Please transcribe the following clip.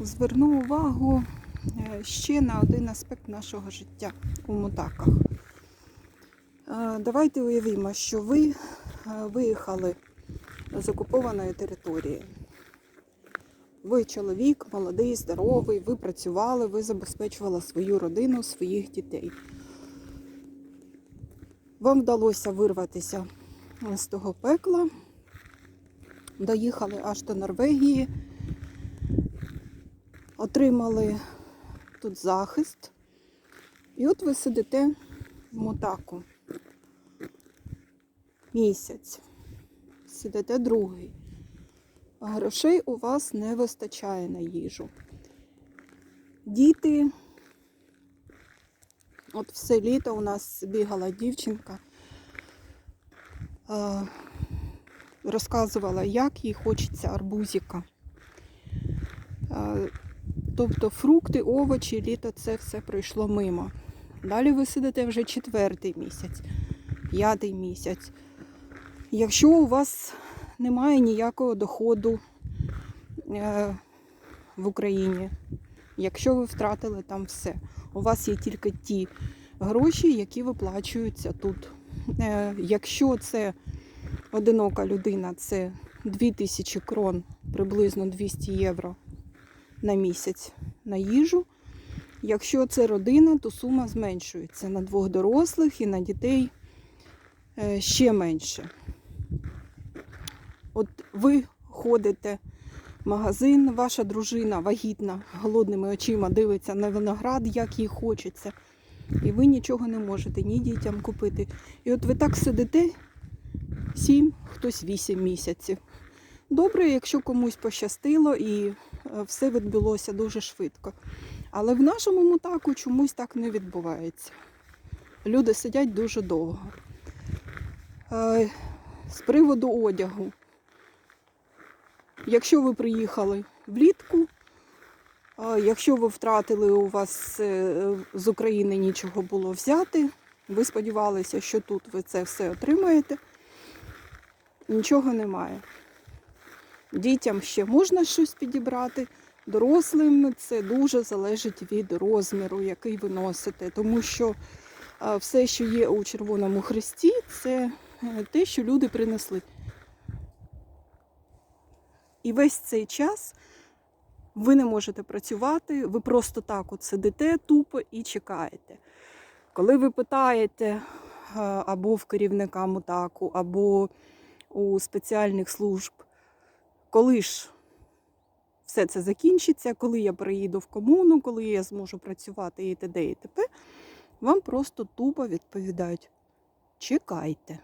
зверну увагу е, ще на один аспект нашого життя у Мутаках. Е, Давайте уявімо, що ви е, виїхали з окупованої території. Ви чоловік, молодий, здоровий, ви працювали, ви забезпечували свою родину, своїх дітей. Вам вдалося вирватися з того пекла, доїхали аж до Норвегії, отримали тут захист. І от ви сидите в мотаку місяць, сидите другий. А грошей у вас не вистачає на їжу. Діти. От все літо у нас бігала дівчинка, е, розказувала, як їй хочеться арбузика. Тобто фрукти, овочі, літо це все пройшло мимо. Далі ви сидите вже четвертий місяць, п'ятий місяць. Якщо у вас немає ніякого доходу е, в Україні, якщо ви втратили там все, у вас є тільки ті гроші, які виплачуються тут. Е, Якщо це одинока людина, це 2000 крон, приблизно 200 євро на місяць на їжу. Якщо це родина, то сума зменшується на двох дорослих і на дітей е, ще менше. От ви ходите в магазин, ваша дружина вагітна, голодними очима дивиться на виноград, як їй хочеться. І ви нічого не можете ні дітям купити. І от ви так сидите 7, хтось 8 місяців. Добре, якщо комусь пощастило і все відбулося дуже швидко. Але в нашому мутаку чомусь так не відбувається. Люди сидять дуже довго. Е, З приводу одягу. Якщо ви приїхали влітку, Якщо ви втратили, у вас е, з України нічого було взяти, ви сподівалися, що тут ви це все отримаєте, нічого немає. Дітям ще можна щось підібрати, дорослим це дуже залежить від розміру, який ви носите, тому що все, що є у Червоному Хресті, це е, те, що люди принесли. І весь цей час ви не можете працювати, ви просто так от сидите тупо і чекаєте. Коли ви питаєте е, або в керівника мутаку, або у спеціальних служб, коли ж все це закінчиться, коли я приїду в комуну, коли я зможу працювати і т.д. і т.п., вам просто тупо відповідають: чекайте.